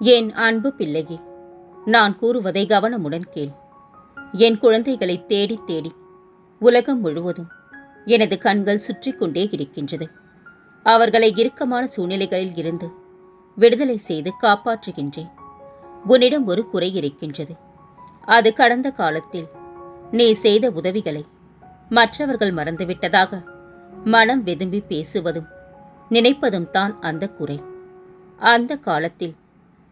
என் அன்பு பிள்ளையே நான் கூறுவதை கவனமுடன் கேள். என் குழந்தைகளை தேடி தேடி உலகம் முழுவதும் எனது கண்கள் சுற்றி கொண்டே இருக்கின்றது. அவர்களை இறுக்கமான சூழ்நிலைகளில் இருந்து விடுதலை செய்து காப்பாற்றுகின்றேன். உன்னிடம் ஒரு குறை இருக்கின்றது. அது கடந்த காலத்தில் நீ செய்த உதவிகளை மற்றவர்கள் மறந்துவிட்டதாக மனம் வெதும்பி பேசுவதும் நினைப்பதும் தான் அந்த குறை. அந்த காலத்தில்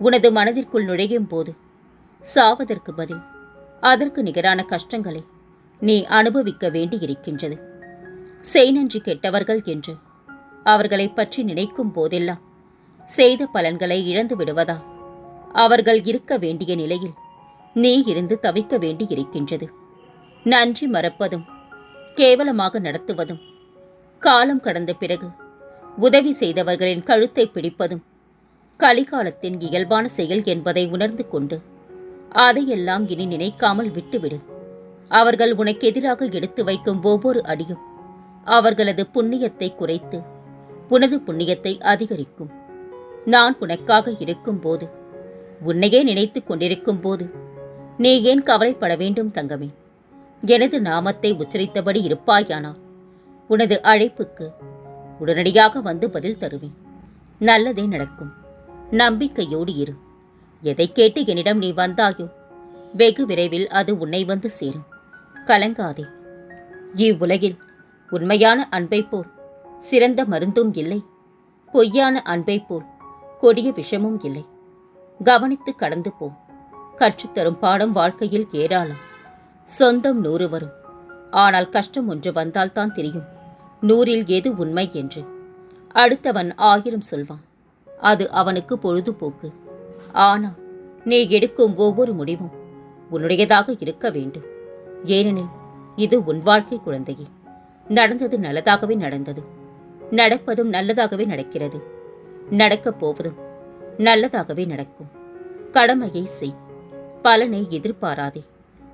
உனது மனதிற்குள் நுழையும் போது சாவதற்கு பதில் அதற்கு நிகரான கஷ்டங்களை நீ அனுபவிக்க வேண்டியிருக்கின்றது. செய் நன்றி கெட்டவர்கள் என்று அவர்களை பற்றி நினைக்கும் போதெல்லாம் செய்த பலன்களை இழந்து விடுவதா? அவர்கள் இருக்க வேண்டிய நிலையில் நீ இருந்து தவிக்க வேண்டியிருக்கின்றது. நன்றி மறப்பதும் கேவலமாக நடத்துவதும் காலம் கடந்த பிறகு உதவி செய்தவர்களின் கழுத்தை பிடிப்பதும் கலிகாலத்தின் இயல்பான செயல் என்பதை உணர்ந்து கொண்டு அதையெல்லாம் இனி நினைக்காமல் விட்டுவிடு. அவர்கள் உனக்கு எதிராக எடுத்து வைக்கும் ஒவ்வொரு அடியும் அவர்களது புண்ணியத்தை குறைத்து உனது புண்ணியத்தை அதிகரிக்கும். நான் உனக்காக இருக்கும்போது உன்னையே நினைத்து கொண்டிருக்கும் போது நீ ஏன் கவலைப்பட வேண்டும் தங்கமே? எனது நாமத்தை உச்சரித்தபடி இருப்பாயானால் உனது அழைப்புக்கு உடனடியாக வந்து பதில் தருவேன். நல்லதே நடக்கும். நம்பிக்கையோடு இரு. எதை கேட்டு என்னிடம் நீ வந்தாயோ? வெகு விரைவில் அது உன்னை வந்து சேரும். கலங்காதே. இவ்வுலகில் உண்மையான அன்பை போல் சிறந்த மருந்தும் இல்லை. பொய்யான அன்பை போல் கொடிய விஷமும் இல்லை. கவனித்து கடந்து போ. கற்றுத்தரும் பாடம் வாழ்க்கையில் ஏராளம். சொந்தம் நூறு வரும் ஆனால் கஷ்டம் ஒன்று வந்தால்தான் தெரியும். நூறில் எது உண்மை என்று. அடுத்தவன் ஆயிரம் சொல்வான். அது அவனுக்கு பொழுதுபோக்கு. ஆனால் நீ எடுக்கும் ஒவ்வொரு முடிவும் உன்னுடையதாக இருக்க வேண்டும். ஏனெனில் இது உன் வாழ்க்கை குழந்தையே. நடந்தது நல்லதாகவே நடந்தது. நடப்பதும் நல்லதாகவே நடக்கிறது. நடக்கப் போவதும் நல்லதாகவே நடக்கும். கடமையை செய். பலனை எதிர்பாராதே.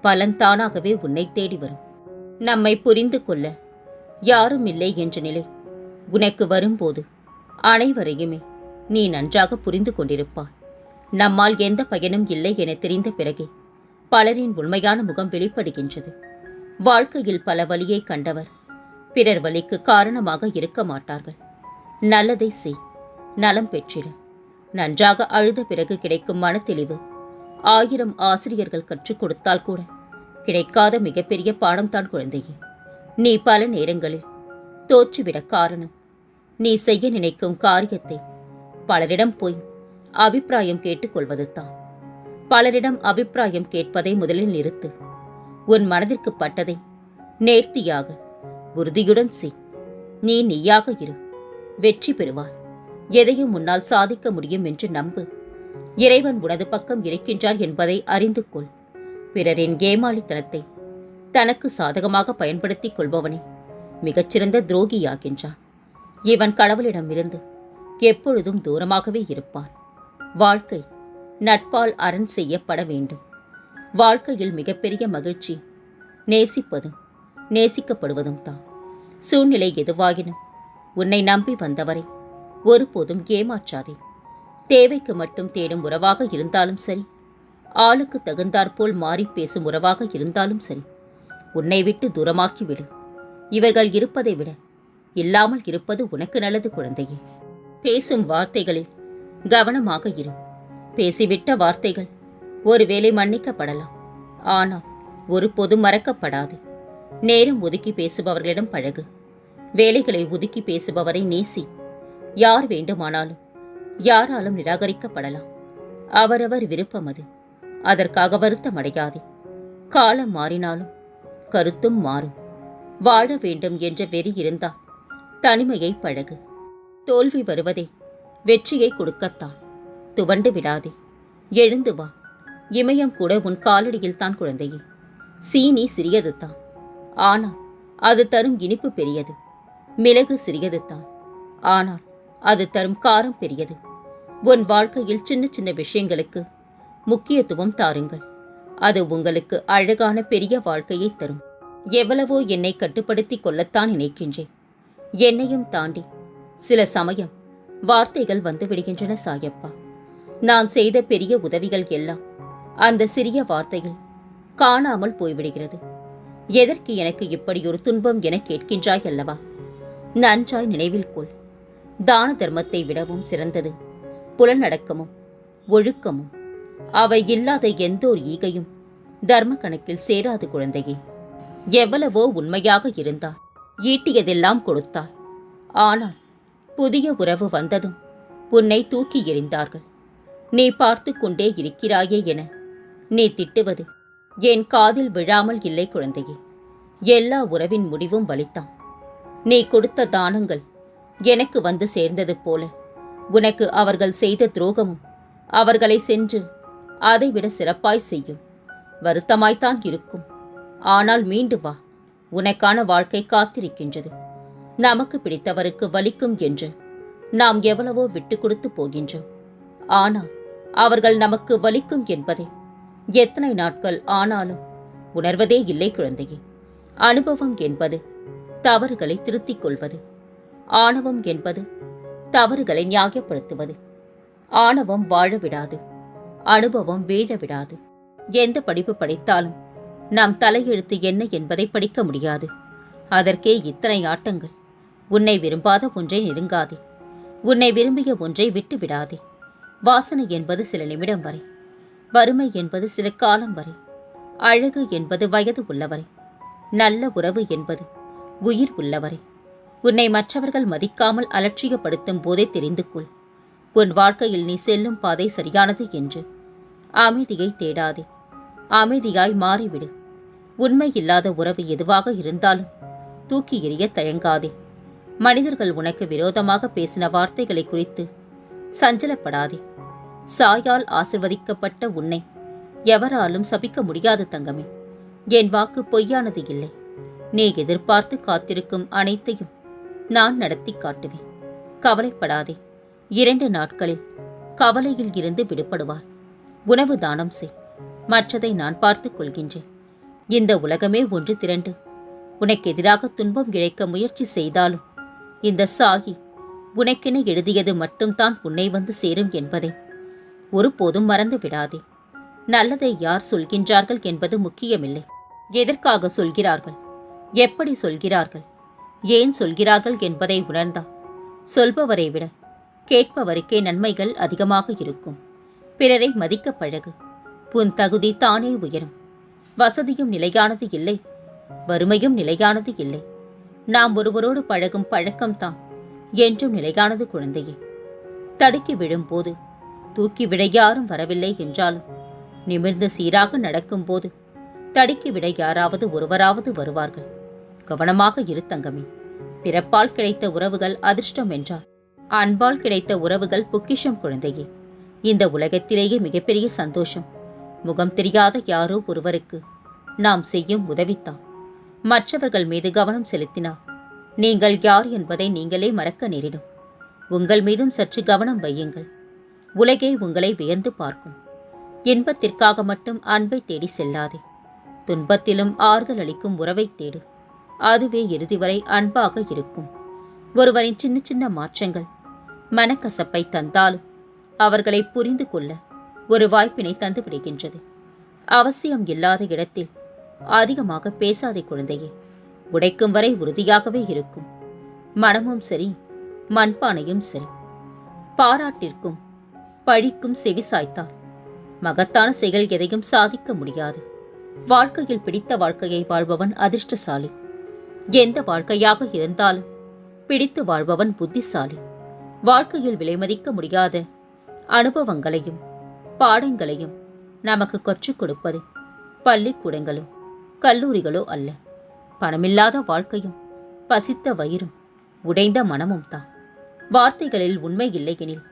பலன் தானாகவே உன்னை தேடி வரும். நம்மை புரிந்து கொள்ள யாரும் இல்லை என்ற நிலை உனக்கு வரும்போது அனைவரையுமே நீ நன்றாக புரிந்து கொண்டிருப்பாய். நம்மால் எந்த பயனும் இல்லை என தெரிந்த பிறகே பலரின் உண்மையான முகம் வெளிப்படுகின்றது. வாழ்க்கையில் பல வழியை கண்டவர் பிறர் வழிக்கு காரணமாக இருக்க மாட்டார்கள். நல்லதை செய் நலம் பெற்றிட. நன்றாக அழுத பிறகு கிடைக்கும் மனத்தெளிவு ஆயிரம் ஆசிரியர்கள் கற்றுக் கொடுத்தால் கூட கிடைக்காத மிகப்பெரிய பாடம்தான் குழந்தையே. நீ பல நேரங்களில் தோற்றுவிட காரணம். நீ செய்ய நினைக்கும் காரியத்தை பலரிடம் போய் அபிப்பிராயம் கேட்டுக்கொள்வதுதான் பலரிடம் அபிப்பிராயம் கேட்பதை முதலில் நிறுத்து. உன் மனதிற்கு பட்டதை நேர்த்தியாக உறுதியுடன் செய். நீ நீயாக இரு. வெற்றி பெறுவாய். எதையும் உன்னால் சாதிக்க முடியும் என்று நம்பு. இறைவன் உனது பக்கம் இருக்கின்றார் என்பதை அறிந்து கொள். பிறரின் ஏமாளித்தனத்தை தனக்கு சாதகமாக பயன்படுத்திக் கொள்பவனே. மிகச்சிறந்த துரோகியாகின்றான். இவன் கடவுளிடமிருந்து எப்பொழுதும் தூரமாகவே இருப்பான். வாழ்க்கை நட்பால் அரண் செய்யப்பட வேண்டும். வாழ்க்கையில் மிகப்பெரிய மகிழ்ச்சி. நேசிப்பதும் நேசிக்கப்படுவதும் தான். சூழ்நிலை எதுவாகினும் உன்னை நம்பி வந்தவரை ஒருபோதும் ஏமாற்றாதே. தேவைக்கு மட்டும் தேடும் உறவாக இருந்தாலும் சரி ஆளுக்கு தகுந்தாற்போல் மாறி பேசும் உறவாக இருந்தாலும் சரி உன்னை விட்டு தூரமாக்கி விடு இவர்கள் இருப்பதை விட இல்லாமல் இருப்பது உனக்கு நல்லது குழந்தையே. பேசும் வார்த்தைகளில் கவனமாக இரு. பேசிவிட்ட வார்த்தைகள் ஒருவேளை மன்னிக்கப்படலாம். ஆனால் ஒரு பொது மறக்கப்படாது. நேரம் ஒதுக்கி பேசுபவர்களிடம் பழகு. வேலைகளை ஒதுக்கி பேசுபவரை நேசி. யார் வேண்டுமானாலும் யாராலும் நிராகரிக்கப்படலாம். அவரவர் விருப்பம் அது. அதற்காக வருத்தம் அடையாதே. காலம் மாறினாலும் கருத்தும் மாறும். வாழ வேண்டும் என்ற வெறி இருந்தால் தனிமையை பழகு. தோல்வி வருவதே. வெற்றியை கொடுக்கத்தான். துவண்டு விடாதே. எழுந்து வா. இமயம் கூட உன் காலடியில் தான் குழந்தையே. சீனி சிறியது தான். ஆனால் அது தரும் இனிப்பு பெரியது. மிளகு சிறியது தான். ஆனால் அது தரும் காரம் பெரியது. உன் வாழ்க்கையில் சின்ன சின்ன விஷயங்களுக்கு முக்கியத்துவம் தாருங்கள். அது உங்களுக்கு அழகான பெரிய வாழ்க்கையை தரும். எவ்வளவோ என்னை கட்டுப்படுத்தி கொள்ளத்தான் நினைக்கின்றேன். என்னையும் தாண்டி சில சமயம் வார்த்தைகள் வந்து விடுகின்றன சாயப்பா. நான் செய்த பெரிய உதவிகள் எல்லாம் அந்த சிறிய வார்த்தைகள் காணாமல் போய்விடுகிறது. எதற்கு எனக்கு இப்படி ஒரு துன்பம் என கேட்கின்றாய் அல்லவா? நன்றாய் நினைவில் கொள். தான தர்மத்தை விடவும் சிறந்தது. புலனடக்கமும் ஒழுக்கமும் அவை இல்லாத எந்த ஒரு ஈகையும் தர்ம கணக்கில் சேராது குழந்தையே. எவ்வளவோ உண்மையாக இருந்தார் ஈட்டியதெல்லாம் கொடுத்தார் ஆனால் புதிய உறவு வந்ததும் உன்னை தூக்கி எறிந்தார்கள். நீ பார்த்து கொண்டே இருக்கிறாயே என நீ திட்டுவது என் காதில் விழாமல் இல்லை குழந்தையே. எல்லா உறவின் முடிவும் வலித்தான். நீ கொடுத்த தானங்கள் எனக்கு வந்து சேர்ந்தது போல. உனக்கு அவர்கள் செய்த துரோகமும் அவர்களை சென்று அதைவிட சிறப்பாய் செய்யும். வருத்தமாய்த்தான் இருக்கும். ஆனால் மீண்டு வா. உனக்கான வாழ்க்கை காத்திருக்கின்றது. நமக்கு பிடித்தவருக்கு வலிக்கும் என்று நாம் எவ்வளவோ விட்டு கொடுத்து போகின்றோம். ஆனால் அவர்கள் நமக்கு வலிக்கும் என்பதை எத்தனை நாட்கள் ஆனாலும் உணர்வதே இல்லை குழந்தையே. அனுபவம் என்பது தவறுகளை திருத்திக் கொள்வது ஆணவம் என்பது தவறுகளை நியாயப்படுத்துவது ஆணவம் வாழ விடாது அனுபவம் வீழ விடாது. எந்த படிப்பு படித்தாலும் நாம் தலையெழுத்து என்ன என்பதை படிக்க முடியாது. அதற்கே இத்தனை ஆட்டங்கள். உன்னை விரும்பாத ஒன்றை நெருங்காதே. உன்னை விரும்பிய ஒன்றை விட்டு விடாதே வாசனை என்பது சில நிமிடம் வரை. வறுமை என்பது சில காலம் வரை. அழகு என்பது வயது உள்ளவரை. நல்ல உறவு என்பது உயிர் உள்ளவரை. உன்னை மற்றவர்கள் மதிக்காமல் அலட்சியப்படுத்தும் போதே தெரிந்து கொள். உன் வாழ்க்கையில் நீ செல்லும் பாதை சரியானது என்று. அமைதியை தேடாதே. அமைதியாய் மாறிவிடு. உண்மை இல்லாத உறவு எதுவாக இருந்தாலும் தூக்கி எறிய தயங்காதே. மனிதர்கள் உனக்கு விரோதமாக பேசின வார்த்தைகளை குறித்து சஞ்சலப்படாதே. சாயால் ஆசிர்வதிக்கப்பட்ட உன்னை எவராலும் சபிக்க முடியாது தங்கமே. என் வாக்கு பொய்யானது இல்லை. நீ எதிர்பார்த்து காத்திருக்கும் அனைத்தையும் நான் நடத்தி காட்டுவேன். கவலைப்படாதே. இரண்டு நாட்களில் கவலையில் இருந்து விடுபடுவார் உணவு தானம் செய். மற்றதை நான் பார்த்துக் கொள்கின்றேன். இந்த உலகமே ஒன்று திரண்டு. உனக்கு எதிராக துன்பம் இழைக்க முயற்சி செய்தாலும் இந்த சாகி உனக்கென எழுதியது மட்டும்தான் உன்னை வந்து சேரும் என்பதை. ஒருபோதும் மறந்து விடாதே. நல்லதை யார் சொல்கின்றார்கள் என்பது முக்கியமில்லை. எதற்காக சொல்கிறார்கள்? எப்படி சொல்கிறார்கள்? ஏன் சொல்கிறார்கள் என்பதை உணர்ந்தால் சொல்பவரை விட கேட்பவருக்கே நன்மைகள் அதிகமாக இருக்கும். பிறரை மதிக்க பழகு. உன் தகுதி தானே உயரும். வசதியும் நிலையானது இல்லை. வறுமையும் நிலையானது இல்லை. நாம் ஒருவரோடு பழகும் பழக்கம்தான் என்றும் நிலையானது குழந்தையே. தடுக்கி விழும்போது தூக்கி விட யாரும் வரவில்லை என்றாலும் நிமிர்ந்து சீராக நடக்கும்போது தடுக்கி விட யாராவது ஒருவராவது வருவார்கள். கவனமாக இரு தங்கமே. பிறப்பால் கிடைத்த உறவுகள் அதிர்ஷ்டம் என்றார் அன்பால் கிடைத்த உறவுகள் பொக்கிஷம் குழந்தையே. இந்த உலகத்திலேயே மிகப்பெரிய சந்தோஷம். முகம் தெரியாத யாரோ ஒருவருக்கு நாம் செய்யும் உதவித்தான். மற்றவர்கள் மீது கவனம் செலுத்தினார். நீங்கள் யார் என்பதை நீங்களே மறக்க நேரிடும். உங்கள் மீதும் சற்று கவனம் வையுங்கள். உலகே உங்களை வியந்து பார்க்கும். இன்பத்திற்காக மட்டும் அன்பை தேடி செல்லாதே. துன்பத்திலும் ஆறுதல் அளிக்கும் உறவை தேடு. அதுவே இறுதி வரை அன்பாக இருக்கும். ஒருவரின் சின்ன சின்ன மாற்றங்கள் மனக்கசப்பை தந்தாலும் அவர்களை புரிந்து கொள்ள ஒரு வாய்ப்பினை தந்து விடுகின்றது அவசியம் இல்லாத இடத்தில் அதிகமாக பேசாதே குழந்தையே. உடைக்கும் வரை உறுதியாகவே இருக்கும். மனமும் சரி மண்பானையும் சரி. பாராட்டிற்கும் பழிக்கும் செவி சாய்த்தார். மகத்தான செயல் எதையும் சாதிக்க முடியாது. வாழ்க்கையில் பிடித்த வாழ்க்கையை வாழ்பவன் அதிர்ஷ்டசாலி. எந்த வாழ்க்கையாக இருந்தாலும் பிடித்து வாழ்பவன் புத்திசாலி. வாழ்க்கையில் விலைமதிக்க முடியாத அனுபவங்களையும் பாடங்களையும் நமக்கு கற்றுக் கொடுப்பது பள்ளிக்கூடங்களும் கல்லூரிகளோ அல்ல. பணமில்லாத வாழ்க்கையும் பசித்த வயிறும் உடைந்த மனமும் தான். வார்த்தைகளில் உண்மை இல்லையெனில்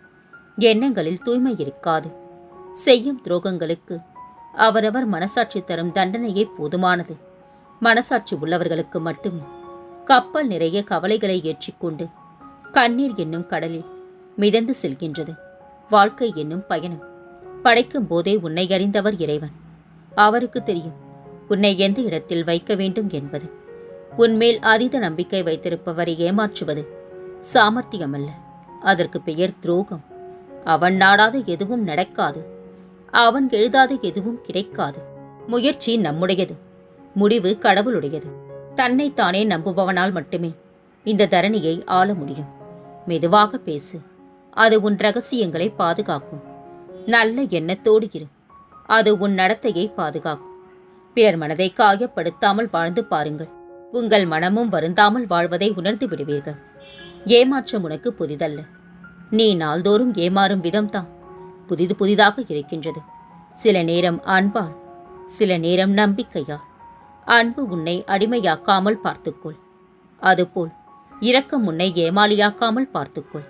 எண்ணங்களில் தூய்மை இருக்காது. செய்யும் துரோகங்களுக்கு அவரவர் மனசாட்சி தரும் தண்டனையே போதுமானது. மனசாட்சி உள்ளவர்களுக்கு மட்டுமே கப்பல் நிறைய கவலைகளை ஏற்றிக்கொண்டு கண்ணீர் என்னும் கடலில் மிதந்து செல்கின்றது. வாழ்க்கை என்னும் பயணம் படைக்கும் போதே உன்னை அறிந்தவர் இறைவன். அவருக்கு தெரியும் உன்னை எந்த இடத்தில் வைக்க வேண்டும் என்பது. உன்மேல் அதீத நம்பிக்கை வைத்திருப்பவரை ஏமாற்றுவது சாமர்த்தியமல்ல. அதற்கு பெயர் துரோகம். அவன் நாடாத எதுவும் நடக்காது. அவன் எழுதாத எதுவும் கிடைக்காது. முயற்சி நம்முடையது. முடிவு கடவுளுடையது. தன்னைத்தானே நம்புபவனால் மட்டுமே இந்த தரணியை ஆள முடியும். மெதுவாக பேசு. அது உன் ரகசியங்களை பாதுகாக்கும். நல்ல எண்ணத்தோடு இரு. அது உன் நடத்தையை பாதுகாக்கும். பிறர் மனதை காயப்படுத்தாமல் வாழ்ந்து பாருங்கள். உங்கள் மனமும் வருந்தாமல் வாழ்வதை உணர்ந்து விடுவீர்கள். ஏமாற்றம் உனக்கு புதிதல்ல. நீ நாள்தோறும் ஏமாறும் விதம்தான். புதிது புதிதாக இருக்கின்றது. சில நேரம் அன்பால் சில நேரம் நம்பிக்கையால். அன்பு உன்னை அடிமையாக்காமல் பார்த்துக்கொள். அதுபோல் இரக்கம் உன்னை ஏமாளியாக்காமல் பார்த்துக்கொள்.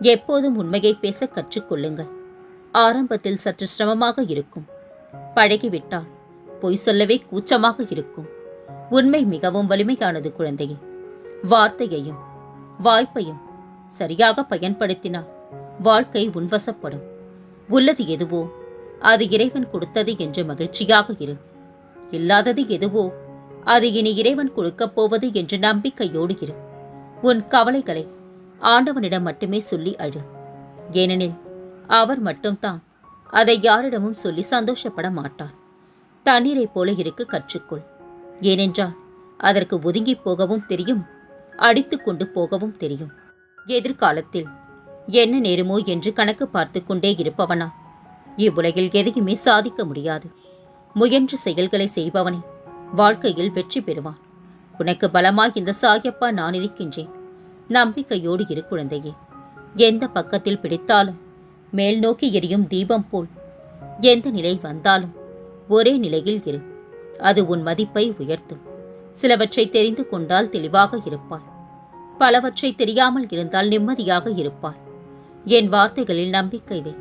எப்போதும் உண்மையை பேச கற்றுக்கொள்ளுங்கள். ஆரம்பத்தில் சற்று சிரமமாக இருக்கும். பழகிவிட்டால் பொய் சொல்லவே கூச்சமாக இருக்கும். உண்மை மிகவும் வலிமையானது குழந்தையே. வார்த்தையையும் வாய்ப்பையும் சரியாக பயன்படுத்தினால் வாழ்க்கை உன்வசப்படும் உள்ளது எதுவோ அது இறைவன் கொடுத்தது என்று மகிழ்ச்சியாக இரு. இல்லாதது எதுவோ அது இனி இறைவன் கொடுக்கப் போவது என்று நம்பிக்கையோடு இரு. உன் கவலைகளை ஆண்டவனிடம் மட்டுமே சொல்லி அழு. ஏனெனில் அவர் மட்டும்தான் அதை யாரிடமும் சொல்லி சந்தோஷப்பட மாட்டார். தண்ணீரைப் போல இருக்க கற்றுக்கொள். ஏனென்றால் அதற்கு ஒதுங்கி போகவும் தெரியும் அடித்து கொண்டு போகவும் தெரியும். எதிர்காலத்தில் என்ன நேருமோ என்று கணக்கு பார்த்து கொண்டே இருப்பவனா? இவ்வுலகில் எதையுமே சாதிக்க முடியாது. முயன்ற செயல்களை செய்பவனே வாழ்க்கையில் வெற்றி பெறுவான். உனக்கு பலமாய் இந்த சாயப்பா நான் இருக்கின்றேன். நம்பிக்கையோடு இரு குழந்தையே. எந்த பக்கத்தில் பிடித்தாலும் மேல் நோக்கி எரியும் தீபம் போல் எந்த நிலை வந்தாலும் ஒரே நிலையில் இரு. அது உன் மதிப்பை உயர்த்தும். சிலவற்றை தெரிந்து கொண்டால் தெளிவாக இருப்பாய். பலவற்றை தெரியாமல் இருந்தால் நிம்மதியாக இருப்பாய். என் வார்த்தைகளில் நம்பிக்கை வை.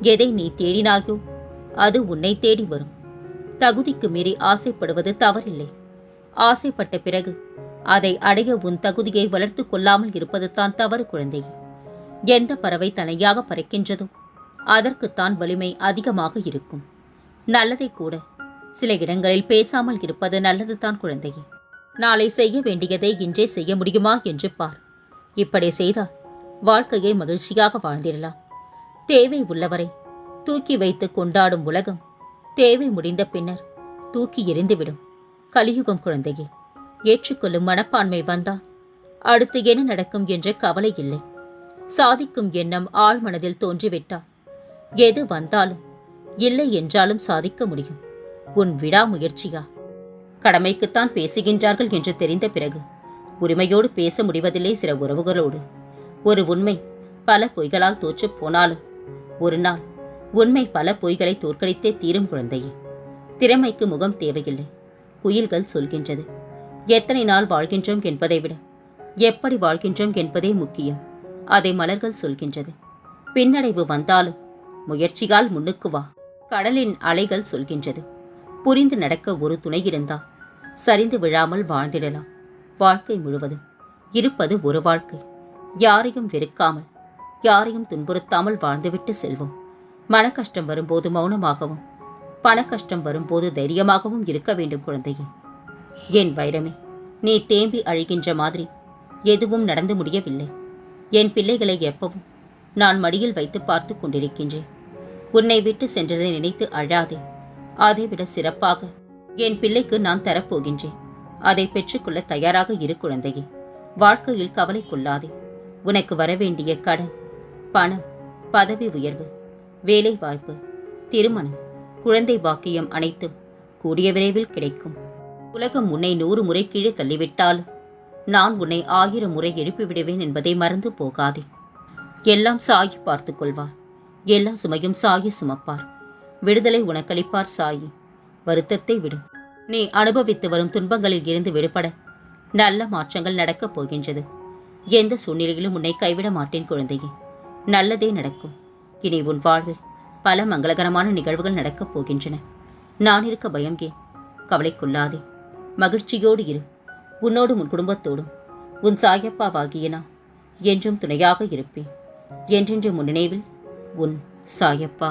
எதை நீ தேடினாயோ அது உன்னை தேடி வரும். தகுதிக்கு மீறி ஆசைப்படுவது தவறில்லை. ஆசைப்பட்ட பிறகு அதை அடைய உன் தகுதியை வளர்த்துக் கொள்ளாமல் இருப்பது தான் தவறு குழந்தையே. எந்த பறவை தனியாக பறக்கின்றதோ அதற்குத்தான் வலிமை அதிகமாக இருக்கும். நல்லதை கூட சில இடங்களில் பேசாமல் இருப்பது நல்லதுதான் குழந்தையே. நாளை செய்ய வேண்டியதை இன்றே செய்ய முடியுமா என்று பார். இப்படி செய்தால் வாழ்க்கையை மகிழ்ச்சியாக வாழ்ந்திடலாம். தேவை உள்ளவரை தூக்கி வைத்து கொண்டாடும் உலகம் தேவை முடிந்த பின்னர் தூக்கி எறிந்துவிடும். கலியுகம் குழந்தையே ஏற்றுக்கொள்ளும் மனப்பான்மை வந்தால் அடுத்து என்ன நடக்கும் என்ற கவலை இல்லை. சாதிக்கும் எண்ணம் ஆழ்மனதில் தோன்றிவிட்டால் எது வந்தாலும் இல்லை என்றாலும் சாதிக்க முடியும். உன் விடாமுயற்சியா? கடமைக்குத்தான் பேசுகின்றார்கள் என்று தெரிந்த பிறகு உரிமையோடு பேச முடிவதில்லை சில உறவுகளோடு. ஒரு உண்மை பல பொய்களால் தோற்றுப் போனாலும் ஒரு நாள் உண்மை பல பொய்களை தோற்கடித்தே தீரும் குழந்தையே. திறமைக்கு முகம் தேவையில்லை. குயில்கள் சொல்கின்றது. எத்தனை நாள் வாழ்கின்றோம் என்பதை விட எப்படி வாழ்கின்றோம் என்பதே முக்கியம். அதை மலர்கள் சொல்கின்றது. பின்னடைவு வந்தாலும் முயற்சியால் முன்னுக்கு வா. கடலின் அலைகள் சொல்கின்றது. புரிந்து நடக்க ஒரு துணை இருந்தா சரிந்து விழாமல் வாழ்ந்திடலாம். வாழ்க்கை முழுவதும் இருப்பது ஒரு வாழ்க்கை. யாரையும் வெறுக்காமல் யாரையும் துன்புறுத்தாமல் வாழ்ந்துவிட்டு செல்வோம். மன கஷ்டம் வரும்போது மௌனமாகவும் பண கஷ்டம் வரும்போது தைரியமாகவும் இருக்க வேண்டும் குழந்தையே. என் வைரமே நீ தேம்பி அழுகின்ற மாதிரி எதுவும் நடந்து முடியவில்லை. என் பிள்ளைகளை எப்பவும் நான் மடியில் வைத்து பார்த்து கொண்டிருக்கின்றேன். உன்னை விட்டு சென்றதை நினைத்து அழாதே. அதைவிட சிறப்பாக என் பிள்ளைக்கு நான் தரப்போகின்றேன். அதை பெற்றுக்கொள்ள தயாராக இரு குழந்தையே. வாழ்க்கையில் கவலை கொள்ளாதே. உனக்கு வரவேண்டிய கடன் பணம் பதவி உயர்வு வேலை வாய்ப்பு திருமணம் குழந்தை பாக்கியம் அனைத்தும் கூடிய விரைவில் கிடைக்கும். உலகம் உன்னை நூறு முறை கீழே தள்ளிவிட்டாலும் நான் உன்னை ஆயிரம் முறை எழுப்பிவிடுவேன் என்பதை மறந்து போகாதே. எல்லாம் சாயி பார்த்துக் கொள்வார். எல்லா சுமையும் சாயி சுமப்பார். விடுதலை உனக்களிப்பார் சாயி. வருத்தத்தை விடு. நீ அனுபவித்து வரும் துன்பங்களில் இருந்து விடுபட. நல்ல மாற்றங்கள் நடக்கப் போகின்றது. எந்த சூழ்நிலையிலும் உன்னை கைவிட மாட்டேன் குழந்தையே. நல்லதே நடக்கும். இனி உன் வாழ்வில் பல மங்களகரமான நிகழ்வுகள் நடக்கப் போகின்றன. நான் இருக்க பயம் ஏன்? கவலைக்குள்ளாதே. மகிழ்ச்சியோடு இரு. உன்னோடும் உன் குடும்பத்தோடும். உன் சாயப்பாவாகிய நான் என்றும் துணையாக இருப்பேன். என்றென்று முன் நினைவில் உன் சாயப்பா.